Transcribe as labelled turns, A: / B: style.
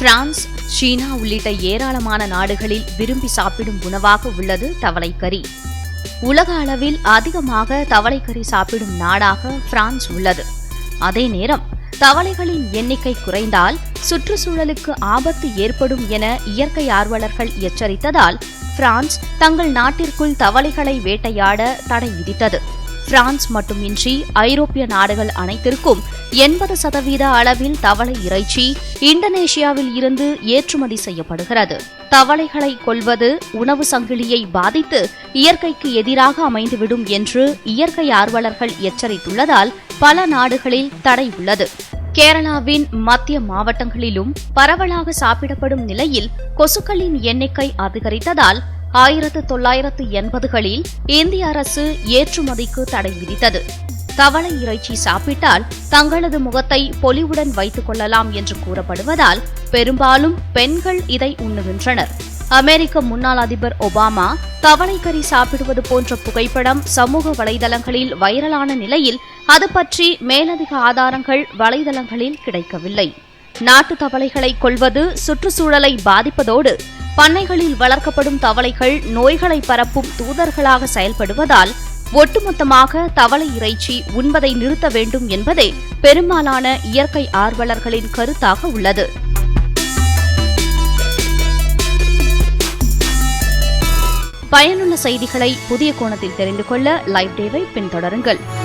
A: France China உள்ளிட்ட ஏராளமான நாடுகளில் விரும்பி சாப்பிடும் உணவாக உள்ளது தவளைக்கறி. உலக அளவில் அதிகமாக தவளைக்கறி சாப்பிடும் நாடாக பிரான்ஸ் உள்ளது. அதே நேரம் தவளைகளின் எண்ணிக்கை குறைந்தால் சுற்றுச்சூழலுக்கு ஆபத்து ஏற்படும் என இயற்கை ஆர்வலர்கள் எச்சரித்ததால் பிரான்ஸ் தங்கள் நாட்டிற்குள் தவளைகளை வேட்டையாட தடை விதித்தது. பிரான்ஸ் மட்டுமின்றி ஐரோப்பிய நாடுகள் அனைத்திற்கும் எண்பது சதவீத அளவில் தவளை இறைச்சி இந்தோனேஷியாவில் இருந்து ஏற்றுமதி செய்யப்படுகிறது. தவளைகளை கொல்வது உணவு சங்கிலியை பாதித்து இயற்கைக்கு எதிராக அமைந்துவிடும் என்று இயற்கை ஆர்வலர்கள் எச்சரித்துள்ளதால் பல நாடுகளில் தடை உள்ளது. கேரளாவின் மத்திய மாவட்டங்களிலும் பரவலாக சாப்பிடப்படும் நிலையில் கொசுக்களின் எண்ணிக்கை அதிகரித்ததால் ஆயிரத்து தொள்ளாயிரத்து எண்பதுகளில் இந்திய அரசு ஏற்றுமதிக்கு தடை விதித்தது. தவளை இறைச்சி சாப்பிட்டால் தங்களது முகத்தை பொலிவுடன் வைத்துக் கொள்ளலாம் என்று கூறப்படுவதால் பெரும்பாலும் பெண்கள் இதை உண்ணுகின்றனர். அமெரிக்க முன்னாள் அதிபர் ஒபாமா தவளைக்கறி சாப்பிடுவது போன்ற புகைப்படம் சமூக வலைதளங்களில் வைரலான நிலையில் அது பற்றி மேலதிக ஆதாரங்கள் வலைதளங்களில் கிடைக்கவில்லை. நாட்டு தவளைகளை கொல்வது சுற்றுச்சூழலை பாதிப்பதோடு பண்ணைகளில் வளர்க்கப்படும் தவளைகள் நோய்களை பரப்பும் தூதர்களாக செயல்படுவதால் ஒட்டுமொத்தமாக தவளை இறைச்சி உண்பதை நிறுத்த வேண்டும் என்பதே பெரும்பாலான இயற்கை ஆர்வலர்களின் கருத்தாக உள்ளது. பயனுள்ள செய்திகளை புதிய கோணத்தில் தெரிந்து கொள்ள லைவ் டேவை பின்தொடருங்கள்.